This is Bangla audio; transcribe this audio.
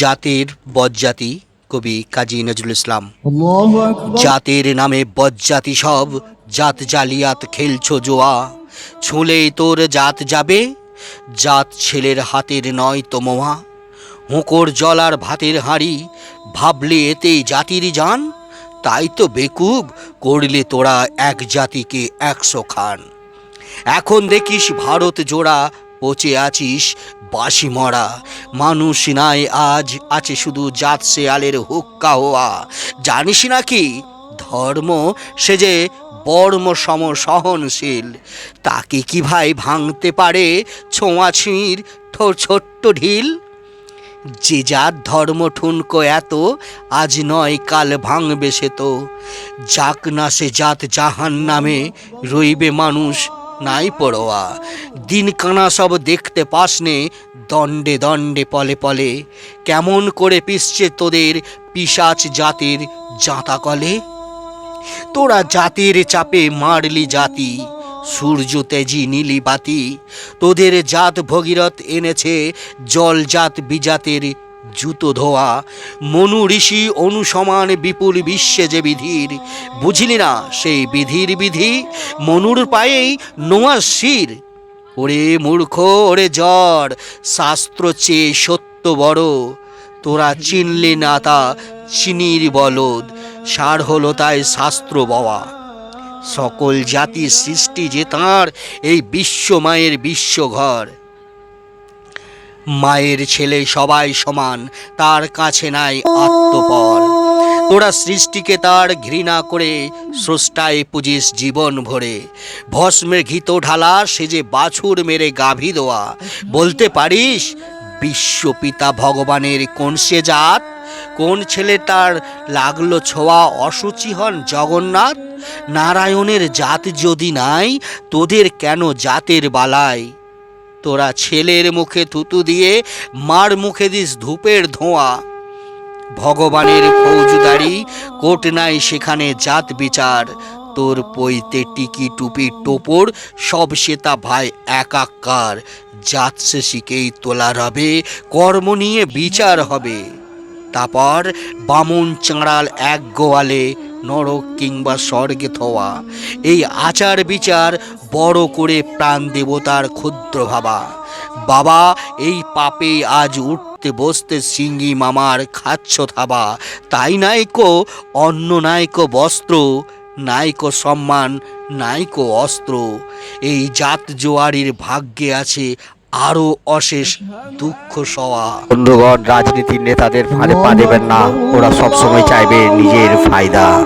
জাতির বজ্জাতি কবি কাজী নজরুল ইসলাম। জাতির নামে বজ্জাতি সব জাত জালিয়াত খেলছো জোয়া। ছুলে তোর জাত যাবে জাত ছেলের হাতের নয় তো মোয়া। হুঁকোর জল আর ভাতের হাঁড়ি ভাবলে এতেই জাতির যান তাই তো বেকুব করলে তোরা এক জাতিকে একশো খান। এখন দেখিস ভারত জোড়া পচে আছিস? বাসি মরা। মানুষ নাই আজ, আছে শুধু জাত শেয়ালের হুক্কা হওয়া জানিস নাকি? ধর্ম সে যে বর্ম সম সহনশীল। তাকে কি ভাই ভাঙতে পারে ছোঁয়াছিঁড় ছোট্ট ঢিল? যে যার ধর্ম ঠুনকো এত, আজ নয় কাল ভাঙবে সে তো। যাক না সে জাত জাহান নামে রইবে মানুষ নাই পড়োয়া দিন কানা সব দেখতে পাসনে, দণ্ডে দণ্ডে, পলে পলে। কেমন করে পিসছে তোদের পিসাচ জাতির জাঁতা কলে তোরা জাতির চাপে মারলি জাতি সূর্য তেজি নীলি বাতি। তোদের জাত ভগীরথ এনেছে জল জাত বিজাতের জুতো ধোয়া, মনু ঋষি অনুসমান বিপুল বিশ্বে যে বিধির। বুঝলি না সেই বিধির বিধি? মনুর পায়েই নোয়া শির। ওরে মূর্খ, ওরে জ্বর, শাস্ত্র চেয়ে সত্য বড়। তোরা চিনলি না তা চিনির বলদ, সার হলো তাই শাস্ত্র বাবা সকল জাতির সৃষ্টি যে তাঁর, এই বিশ্ব মায়ের বিশ্বঘর মায়ের ছেলে সবাই সমান, তার কাছে নাই আত্মপর তোরা সৃষ্টিকে তার ঘৃণা করে স্রষ্টায় পুজিস জীবন ভরে। ভস্মের ঘিত ঢালা, সে যে বাছুর মেরে গাভী দেওয়া বলতে পারিস, বিশ্বপিতা ভগবানের কোন সে জাত? কোন ছেলে তার লাগল ছোঁয়া অসুচি হন জগন্নাথ? নারায়ণের জাত যদি নাই, তোদের কেন জাতের বালাই? তোরা ছেলের মুখে থুতু দিয়ে মার মুখে দিস ধূপের ধোঁয়া। ভগবানের ফৌজদারি কোট নাই সেখানে জাত বিচার। তোর পইতে টিকি টুপি টোপর, সব সেতা ভাই একাকার। জাত শিখেই তোলা রবে, কর্ম নিয়ে বিচার হবে। তারপর বামুন চাঁড়াল এক গোয়ালে নরক কিংবা স্বর্গে থোয়া। এই আচার বিচার বড় করে প্রাণ দেবতার ক্ষুদ্র ভাবা। বাবা, এই পাপে আজ উঠতে বসতে সিঙ্গি মামার খাচ্ছ থাবা। তাই নাইকো অন্ন, নাইকো বস্ত্র, নাইকো সম্মান, নাইকো অস্ত্র। এই জাত জোয়ারির ভাগ্যে আছে আরও অশেষ দুঃখ সওয়া। বন্ধুগণ, রাজনীতির নেতাদের ফাঁদে পা দেবেন না। ওরা সবসময় চাইবে নিজের ফায়দা।